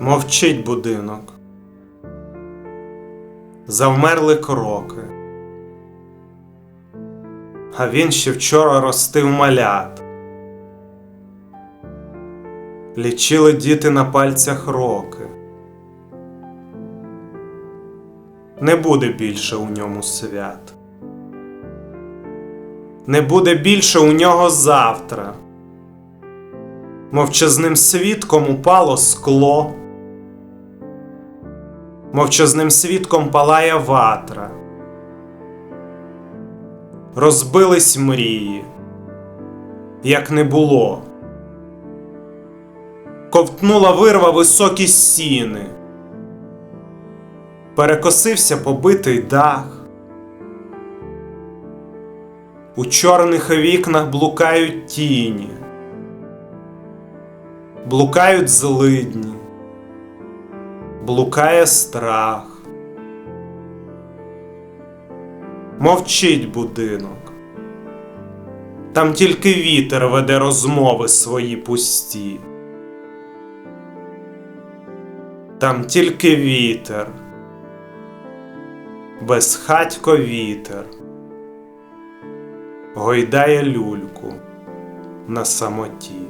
Мовчить будинок. Завмерли кроки. А він ще вчора ростив малят. Лічили діти на пальцях роки. Не буде більше у ньому свят. Не буде більше у нього завтра. Мовчазним свідком упало скло. Мовчазним свідком палає ватра. Розбились мрії, як не було. Ковтнула вирва високі сіни. Перекосився побитий дах. У чорних вікнах блукають тіні, блукають злидні, блукає страх. Мовчить будинок. Там тільки вітер веде розмови свої пусті. Там тільки вітер, безхатько вітер, гойдає люльку на самоті.